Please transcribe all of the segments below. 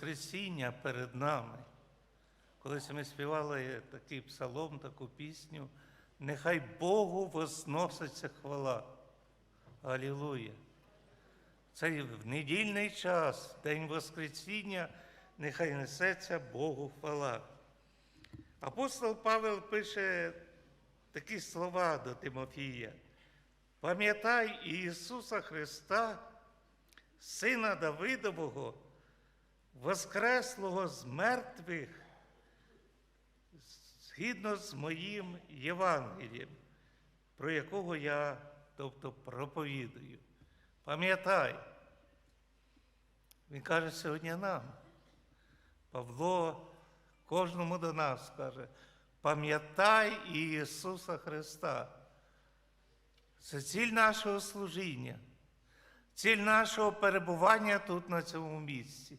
Воскресіння перед нами. Колись ми співали такий псалом, таку пісню. Нехай Богу возноситься хвала. Алілуя. Цей в недільний час, День Воскресіння, нехай несеться Богу хвала. Апостол Павел пише такі слова до Тимофія. Пам'ятай Ісуса Христа, Сина Давидового, Воскреслого з мертвих, згідно з моїм Євангелієм, про якого я, тобто, проповідую. Пам'ятай, він каже сьогодні нам. Павло кожному до нас каже, пам'ятай Ісуса Христа. Це ціль нашого служіння, ціль нашого перебування тут, на цьому місці.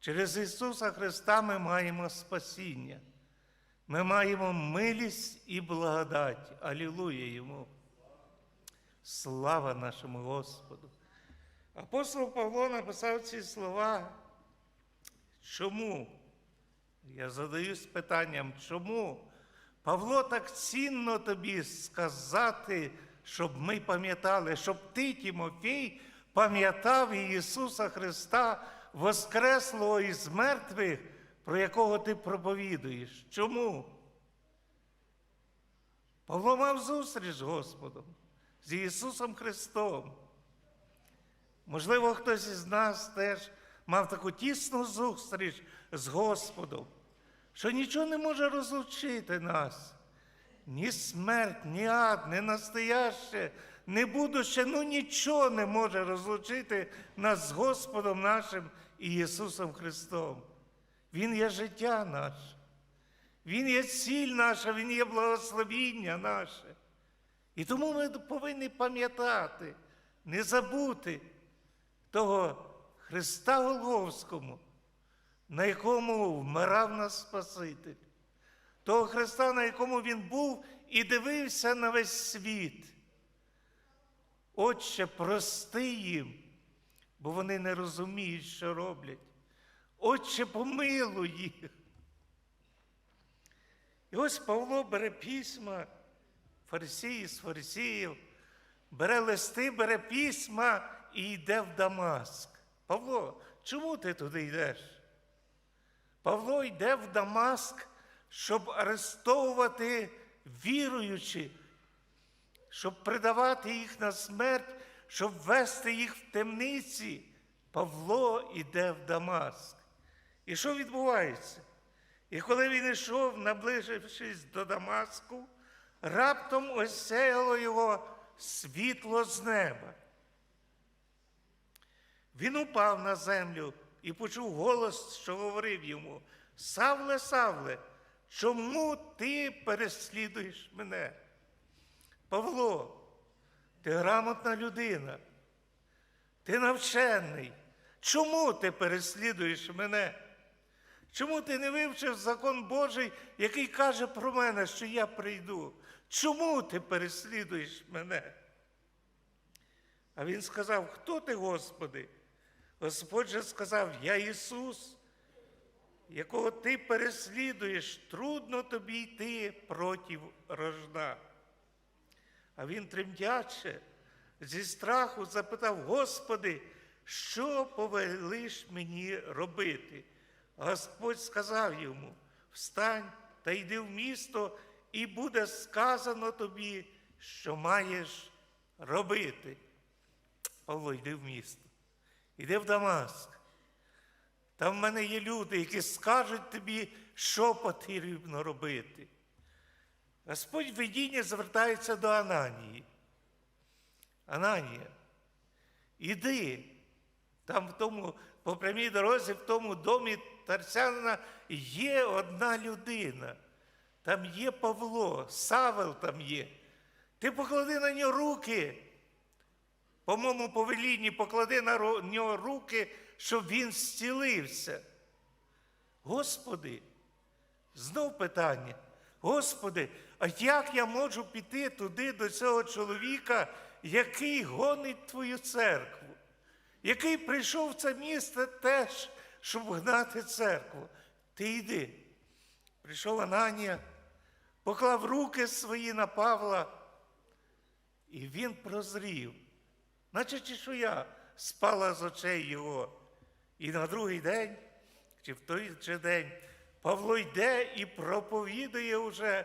Через Ісуса Христа ми маємо спасіння. Ми маємо милість і благодать. Алілуя Йому. Слава нашому Господу. Апостол Павло написав ці слова. Чому? Я задаюсь питанням, чому? Павло так цінно тобі сказати, щоб ми пам'ятали, щоб ти, Тимофій, пам'ятав Ісуса Христа, Воскреслого із мертвих, про якого ти проповідуєш. Чому? Павло мав зустріч з Господом, з Ісусом Христом. Можливо, хтось із нас теж мав таку тісну зустріч з Господом, що нічого не може розлучити нас. Ні смерть, ні ад, ні настояще, ні будуще, ну нічого не може розлучити нас з Господом нашим і Ісусом Христом. Він є життя наше, Він є ціль наша, Він є благословіння наше. І тому ми повинні пам'ятати, не забути того Христа Голговському, на якому вмирав нас Спаситель, того Христа, на якому Він був і дивився на весь світ. Отче, прости їм, бо вони не розуміють, що роблять. Отче, помилуй їх. І ось Павло бере письма, фарисії з фарисіїв, бере листи, бере письма і йде в Дамаск. Павло, чому ти туди йдеш? Павло йде в Дамаск, щоб арестовувати віруючі, щоб придавати їх на смерть, щоб вести їх в темниці. Павло йде в Дамаск. І що відбувається? І коли він йшов, наближившись до Дамаску, раптом осяяло його світло з неба. Він упав на землю і почув голос, що говорив йому: Савле, Савле, чому ти переслідуєш мене? Павло, ти грамотна людина, ти навчений. Чому ти переслідуєш мене? Чому ти не вивчив закон Божий, який каже про мене, що я прийду? Чому ти переслідуєш мене? А він сказав: Хто ти, Господи? Господь же сказав: Я Ісус, якого ти переслідуєш, трудно тобі йти проти рожна. А він тремтяче, зі страху запитав: Господи, що повелиш мені робити? Господь сказав йому: Встань та йди в місто, і буде сказано тобі, що маєш робити. Павло, йди в місто, йди в Дамаск. Там в мене є люди, які скажуть тобі, що потрібно робити. Господь в видінні звертається до Ананії. Ананія, іди, там в тому, по прямій дорозі, в тому домі Тарсянина є одна людина. Там є Павло, Савел там є. Ти поклади на нього руки. По моєму повелінні поклади на нього руки, щоб він зцілився. Господи, знов питання. Господи, а як я можу піти туди до цього чоловіка, який гонить Твою церкву, який прийшов в це місце теж, щоб гнати церкву. Ти йди. Прийшов Ананія, поклав руки свої на Павла, і він прозрів, наче чешуя спала з очей його. І на другий день, чи в той же день, Павло йде і проповідує уже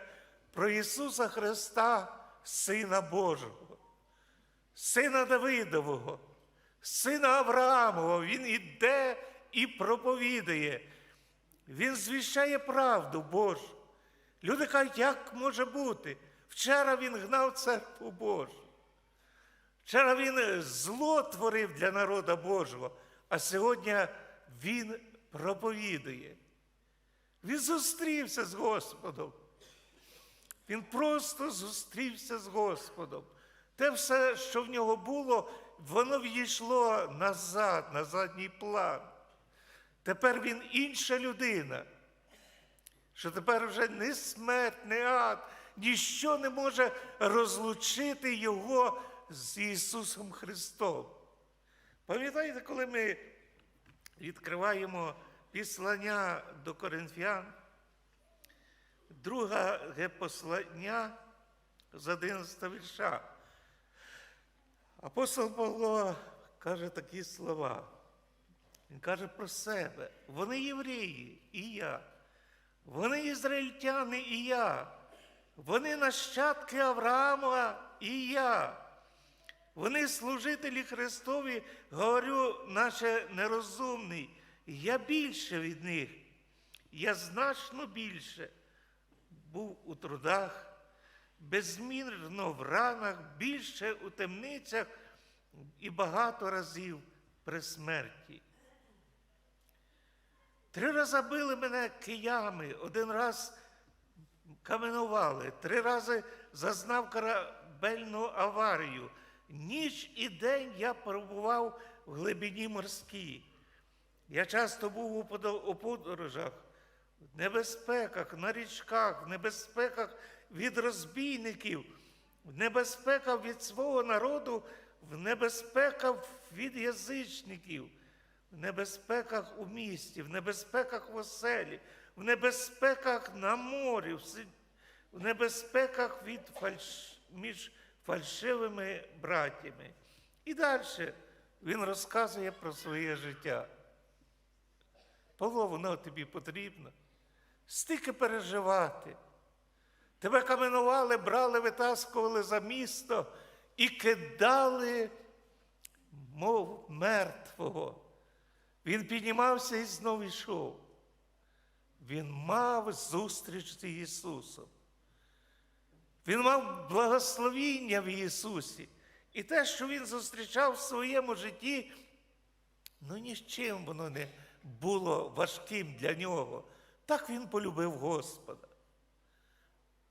про Ісуса Христа, Сина Божого, Сина Давидового, Сина Авраамового. Він іде і проповідує. Він звіщає правду Божу. Люди кажуть, як може бути? Вчора він гнав церкву Божу. Вчора він зло творив для народа Божого, а сьогодні він проповідує. Він зустрівся з Господом. Він просто зустрівся з Господом. Те все, що в нього було, воно війшло назад, на задній план. Тепер він інша людина, що тепер вже не смерть, не ад, ніщо не може розлучити його з Ісусом Христом. Пам'ятаєте, коли ми відкриваємо післання до Коринфян, друге послання з 11 вірша. Апостол Павло каже такі слова. Він каже про себе. Вони євреї, і я. Вони ізраїльтяни, і я. Вони нащадки Авраама, і я. Вони служителі Христові, говорю, наче нерозумний. Я більше від них. Я значно більше був у трудах, безмірно в ранах, більше у темницях і багато разів при смерті. Три рази били мене киями, один раз каменували, три рази зазнав корабельну аварію. Ніч і день я перебував в глибині морській. Я часто був у подорожах, в небезпеках, на річках, в небезпеках від розбійників, в небезпеках від свого народу, в небезпеках від язичників, в небезпеках у місті, в небезпеках в оселі, в небезпеках на морі, в небезпеках від фальш... між фальшивими братями. І далі він розказує про своє життя. Павло, воно тобі потрібно. Стільки переживати. Тебе каменували, брали, витаскували за місто і кидали, мов мертвого. Він піднімався і знов йшов. Він мав зустріч з Ісусом. Він мав благословіння в Ісусі. І те, що він зустрічав в своєму житті, ну ні з чим воно не було важким для нього. Так він полюбив Господа.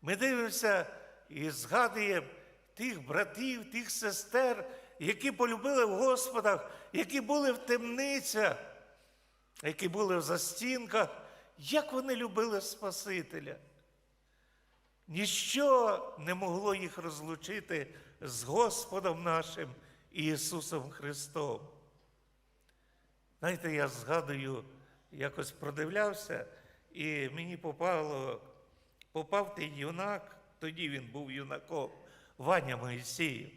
Ми дивимося і згадуємо тих братів, тих сестер, які полюбили в Господах, які були в темницях, які були в застінках, як вони любили Спасителя. Ніщо не могло їх розлучити з Господом нашим Ісусом Христом. Знаєте, я згадую, якось продивлявся, і мені попало, попав той юнак, тоді він був юнаком, Ваня Моїсеєв.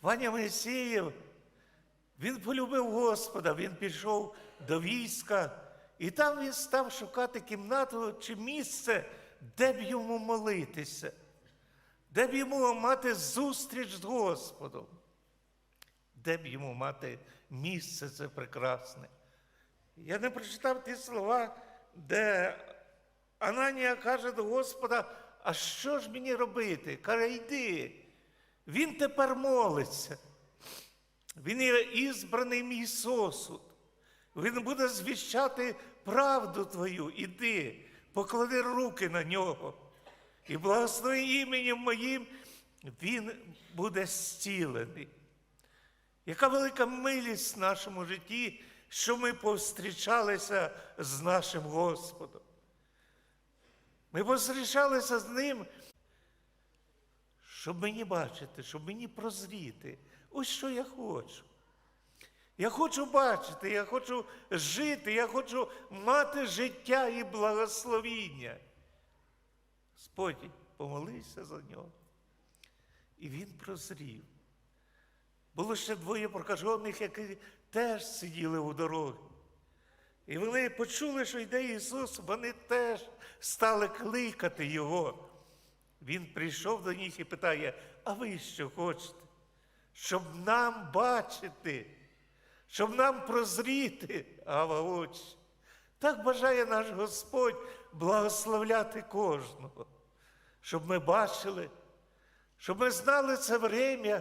Ваня Моїсеєв, він полюбив Господа, він пішов до війська, і там він став шукати кімнату чи місце, де б йому молитися, де б йому мати зустріч з Господом, де б йому мати місце це прекрасне. Я не прочитав ті слова, де Ананія каже до Господа, а що ж мені робити? Каже, йди. Він тепер молиться. Він є ізбраний мій сосуд. Він буде звіщати правду твою. Іди, поклади руки на нього. І благослови іменем моїм, він буде зцілений. Яка велика милість в нашому житті, що ми повстрічалися з нашим Господом. Ми повстрічалися з Ним, щоб мені бачити, щоб мені прозріти. Ось що я хочу. Я хочу бачити, я хочу жити, я хочу мати життя і благословіння. Господь, помолився за нього. І він прозрів. Було ще двоє прокажених, які теж сиділи у дорогі. І вони почули, що йде Ісус, вони теж стали кликати Його. Він прийшов до них і питає: а ви що хочете? Щоб нам бачити, щоб нам прозріти, Ава очі. Так бажає наш Господь благословляти кожного, щоб ми бачили, щоб ми знали це время,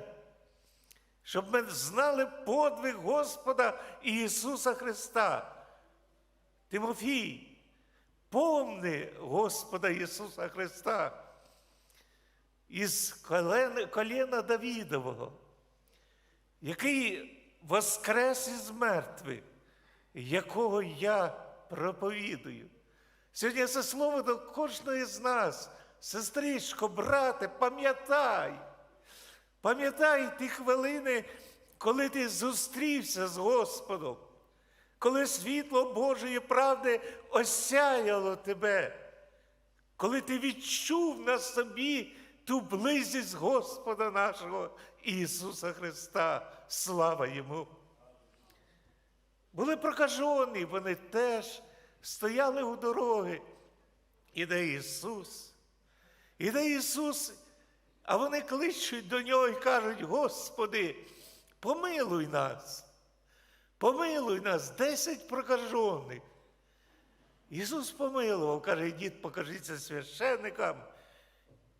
щоб ми знали подвиг Господа Ісуса Христа. Тимофій, помни Господа Ісуса Христа із колена, коліна Давідового, який воскрес із мертвих, якого я проповідую. Сьогодні це слово до кожної з нас, сестричко, брате, пам'ятай, пам'ятай ті хвилини, коли ти зустрівся з Господом, коли світло Божої правди осяяло тебе, коли ти відчув на собі ту близість Господа нашого Ісуса Христа. Слава Йому! Були прокажені, вони теж стояли у дороги. Іде Ісус, іде Ісус, а вони кличуть до нього і кажуть: Господи, помилуй нас, помилуй нас, десять прокажених. Ісус помилував, каже, ідіть, покажіться священникам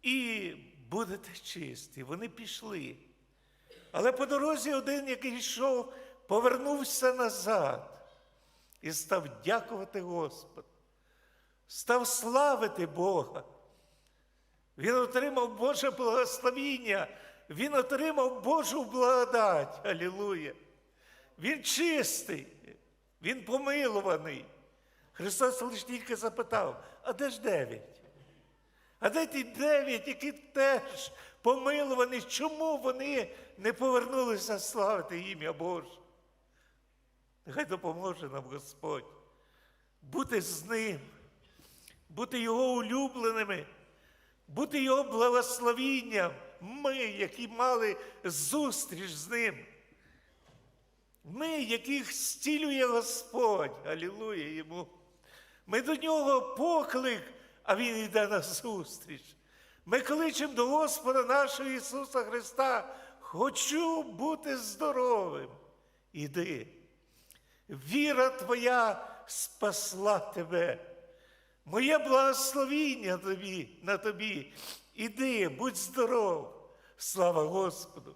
і будете чисті. Вони пішли. Але по дорозі один, який йшов, повернувся назад і став дякувати Господу, став славити Бога. Він отримав Боже благословіння, він отримав Божу благодать. Алілуя. Він чистий, він помилуваний. Христос лише тільки запитав, а де ж дев'ять? А де ті дев'ять, які теж помилувані, чому вони не повернулися славити ім'я Боже? Нехай допоможе нам Господь бути з ним, бути Його улюбленими, бути Його благословінням. Ми, які мали зустріч з ним. Ми, яких стілює Господь, алілуя йому. Ми до нього поклик, а Він йде на зустріч. Ми кличемо до Господа нашого Ісуса Христа. Хочу бути здоровим. Іди. Віра твоя спасла тебе. Моє благословіння тобі, на тобі. Іди, будь здоров. Слава Господу.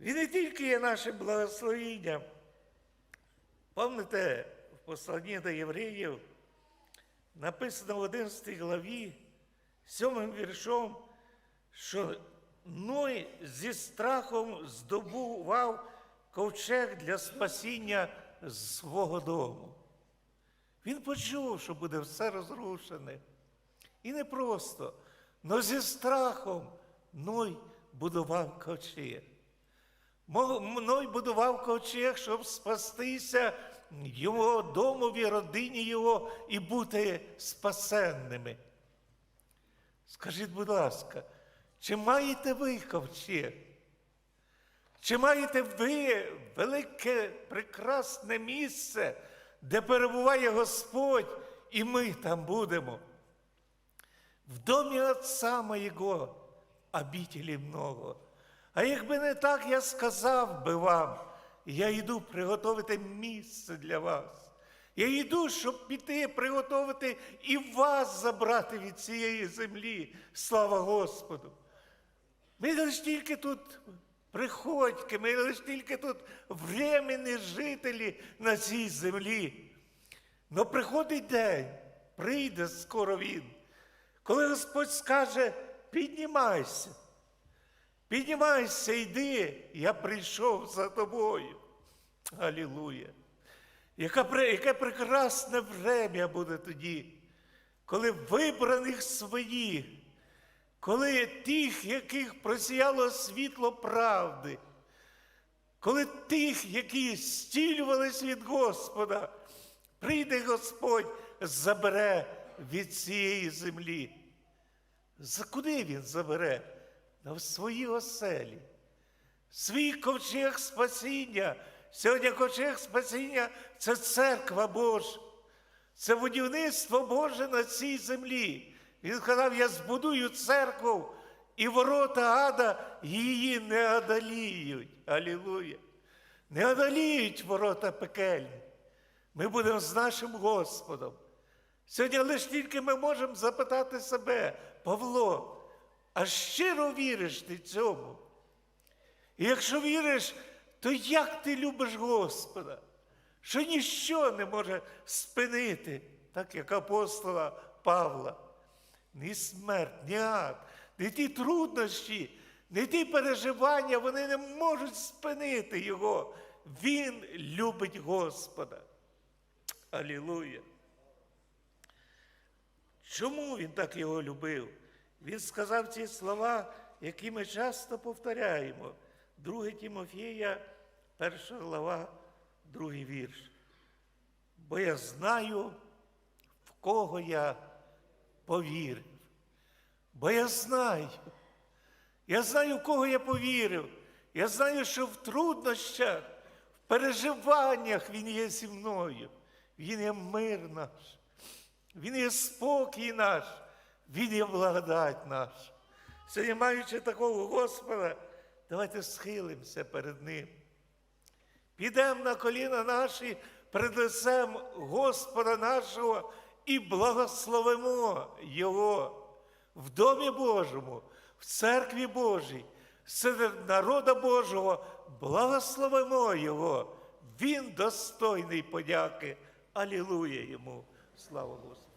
Він не тільки є наше благословіння. Пам'ятаєте, в посланні до євреїв написано в 11 главі, сьомим віршом, що Ной зі страхом здобував ковчег для спасіння свого дому. Він почув, що буде все розрушене. І не просто, але зі страхом Ной будував ковчег. Ной будував ковчег, щоб спастися його домові, родині його і бути спасенними. Скажіть, будь ласка, чи маєте ви ковчег? Чи маєте ви велике, прекрасне місце, де перебуває Господь, і ми там будемо? В домі Отца моєго обітелі много. А якби не так, я сказав би вам, я йду приготувати місце для вас. Я йду, щоб піти, приготувати і вас забрати від цієї землі. Слава Господу! Ми лише тільки тут приходьки, ми лише тільки тут временні жителі на цій землі. Но приходить день, прийде скоро він, коли Господь скаже, піднімайся. Піднімайся, йди, я прийшов за тобою. Алілуя. Яка, яке прекрасне врем'я буде тоді, коли вибраних своїх, коли тих, яких просіяло світло правди, коли тих, які стілювались від Господа, прийде Господь, забере від цієї землі. За куди він забере? На в свої оселі. Свій ковчег спасіння. Сьогодні ковчег спасіння це церква Божа. Це будівництво Боже на цій землі. Він сказав: я збудую церкву, і ворота ада її не одоліють. Алілуя. Не одоліють ворота пекельні. Ми будемо з нашим Господом. Сьогодні лише тільки ми можемо запитати себе, Павло, а щиро віриш ти цьому? І якщо віриш, то як ти любиш Господа, що ніщо не може спинити, так як апостола Павла. Ні смерть, ні ад, ні ті труднощі, ні ті переживання, вони не можуть спинити його. Він любить Господа. Алілуя. Чому він так його любив? Він сказав ці слова, які ми часто повторяємо. 2 Тимофія, перша глава, другий вірш. Бо я знаю, в кого я повірив. Бо я знаю, я знаю, в кого я повірив. Я знаю, що в труднощах, в переживаннях Він є зі мною. Він є мир наш. Він є спокій наш, Він є благодать наша. Сьогодні, маючи такого Господа, давайте схилимося перед Ним. Підемо на коліна наші лицем Господа нашого і благословимо Його в Домі Божому, в церкві Божій, серед народа Божого, благословимо Його. Він достойний подяки. Алілуя йому. Слава Господу.